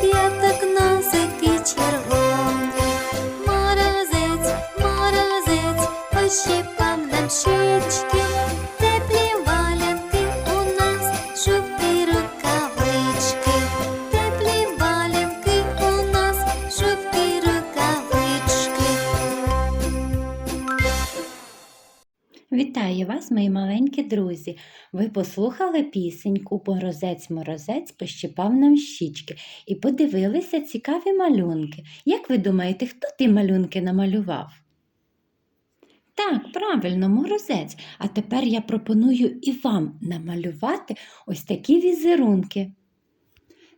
п'яток носики червоні, морозець, морозець, пощипав нам щечки. Вітаю вас, мої маленькі друзі. Ви послухали пісеньку Морозець-морозець пощипав нам щічки і подивилися цікаві малюнки. Як ви думаєте, хто ті малюнки намалював? Так, правильно, морозець. А тепер я пропоную і вам намалювати ось такі візерунки.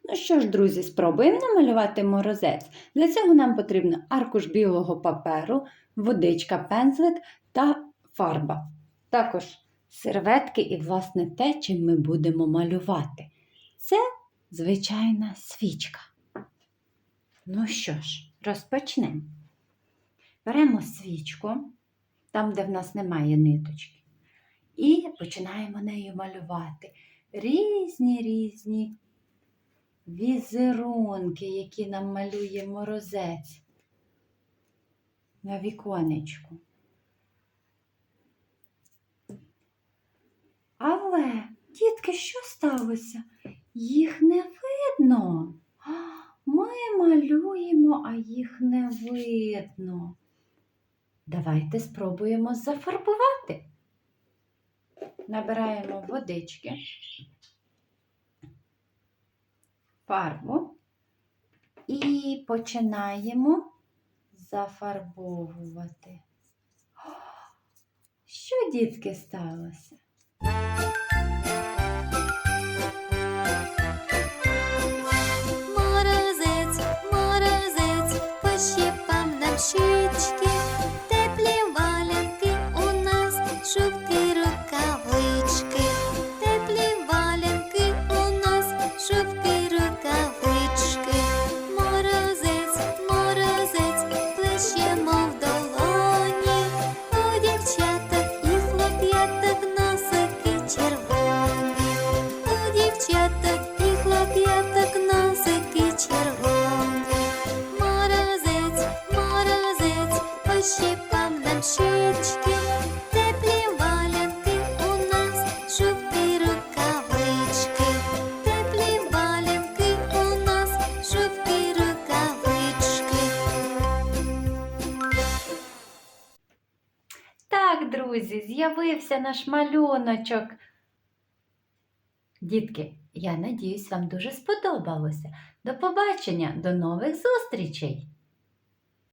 Ну що ж, друзі, спробуємо намалювати морозець. Для цього нам потрібно аркуш білого паперу, водичка, пензлик та фарба. Також серветки і, власне, те, чим ми будемо малювати. Це звичайна свічка. Ну що ж, розпочнемо. Беремо свічку, там, де в нас немає ниточки, і починаємо нею малювати різні різні візерунки, які нам малює морозець на віконечку. Дітки, що сталося? Їх не видно. Ми малюємо, а їх не видно. Давайте спробуємо зафарбувати. Набираємо водички, фарбу і починаємо зафарбовувати. Що, дітки, сталося? Морозець, теплі валянки у нас, шубки, рукавички, теплі валянки у нас, шубки, рукавички. Так, друзі, з'явився наш малюночок. Дітки, я надіюсь, вам дуже сподобалося. До побачення, до нових зустрічей!